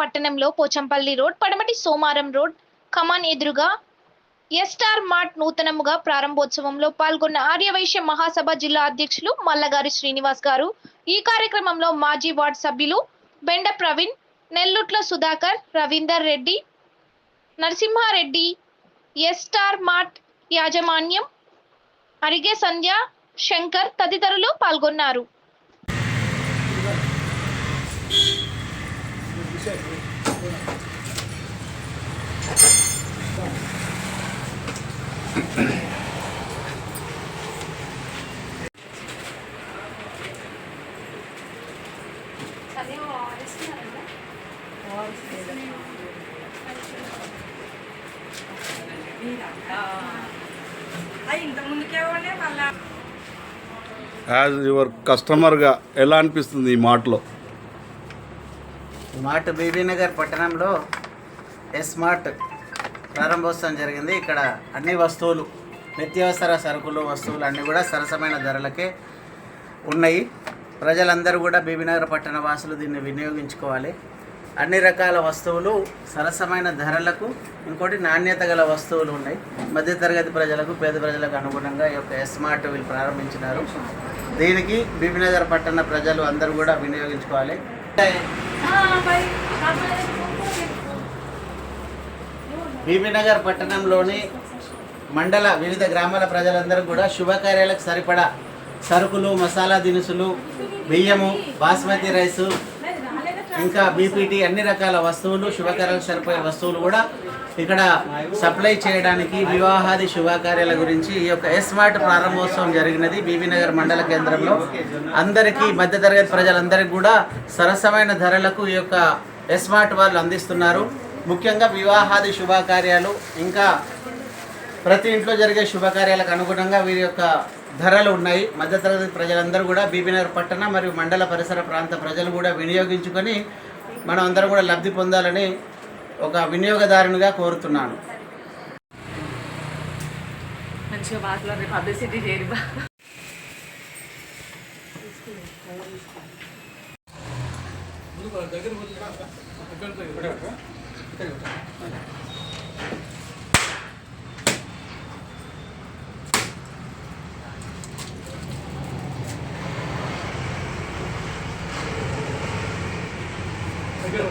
పట్టణంలో పోచంపల్లి రోడ్ పడమటి సోమారం రోడ్. కమాన్ ఎదురుగా ఎస్టార్ మార్ట్ నూతనముగా ప్రారంభోత్సవంలో పాల్గొన్న ఆర్యవైశ్య మహాసభ జిల్లా అధ్యక్షులు మల్లగారి శ్రీనివాస్ గారు. ఈ కార్యక్రమంలో మాజీ వార్డ్ సభ్యులు బెండ ప్రవీణ్ నెల్లుట్ల సుధాకర్ రవీందర్ రెడ్డి నరసింహారెడ్డి ఎస్టార్ మార్ట్ యాజమాన్యం అరిగే సంధ్య శంకర్ తదితరులు పాల్గొన్నారు. యాజ్ యువర్ కస్టమర్గా ఎలా అనిపిస్తుంది ఈ మాటలో? స్మార్ట్ బీబీనగర్ పట్టణంలో ఎస్మార్ట్ ప్రారంభోత్సవం జరిగింది. ఇక్కడ అన్ని వస్తువులు నిత్యావసర సరుకులు వస్తువులు అన్నీ కూడా సరసమైన ధరలకే ఉన్నాయి. ప్రజలందరూ కూడా బీబీనగర్ పట్టణ వాసులు దీన్ని వినియోగించుకోవాలి. అన్ని రకాల వస్తువులు సరసమైన ధరలకు ఇంకోటి నాణ్యత గల వస్తువులు ఉన్నాయి. మధ్యతరగతి ప్రజలకు పేద ప్రజలకు అనుగుణంగా ఈ యొక్క ఎస్మార్ట్ వీళ్ళు ప్రారంభించినారు. దీనికి బీబీనగర్ పట్టణ ప్రజలు అందరూ కూడా వినియోగించుకోవాలి. బీబీనగర్ పట్టణంలోని మండల వివిధ గ్రామాల ప్రజలందరూ కూడా శుభకార్యాలకు సరిపడా సరుకులు మసాలా దినుసులు బియ్యము బాస్మతి రైసు ఇంకా బీపీటీ అన్ని రకాల వస్తువులు శుభకార్యాలకు సరిపోయే వస్తువులు కూడా ఇక్కడ సప్లై చేయడానికి వివాహాది శుభకార్యాల గురించి ఈ యొక్క ఎస్మార్ట్ ప్రారంభోత్సవం జరిగినది బీబీనగర్ మండల కేంద్రంలో. అందరికీ మధ్యతరగతి ప్రజలందరికీ కూడా సరసమైన ధరలకు ఈ యొక్క ఎస్మార్ట్ వాళ్ళు అందిస్తున్నారు. ముఖ్యంగా వివాహాది శుభకార్యాలు ఇంకా ప్రతి ఇంట్లో జరిగే శుభకార్యాలకు అనుగుణంగా వీరి యొక్క ధరలు ఉన్నాయి. మధ్యతరగతి ప్రజలందరూ కూడా బీబీనగర్ పట్టణ మరియు మండల పరిసర ప్రాంత ప్రజలు కూడా వినియోగించుకొని మనం అందరం కూడా లబ్ధి పొందాలని ఒక వినియోగదారునిగా కోరుతున్నాను. మంచిగా మాట్లాడి పబ్లిసిటీ చేయరు బా.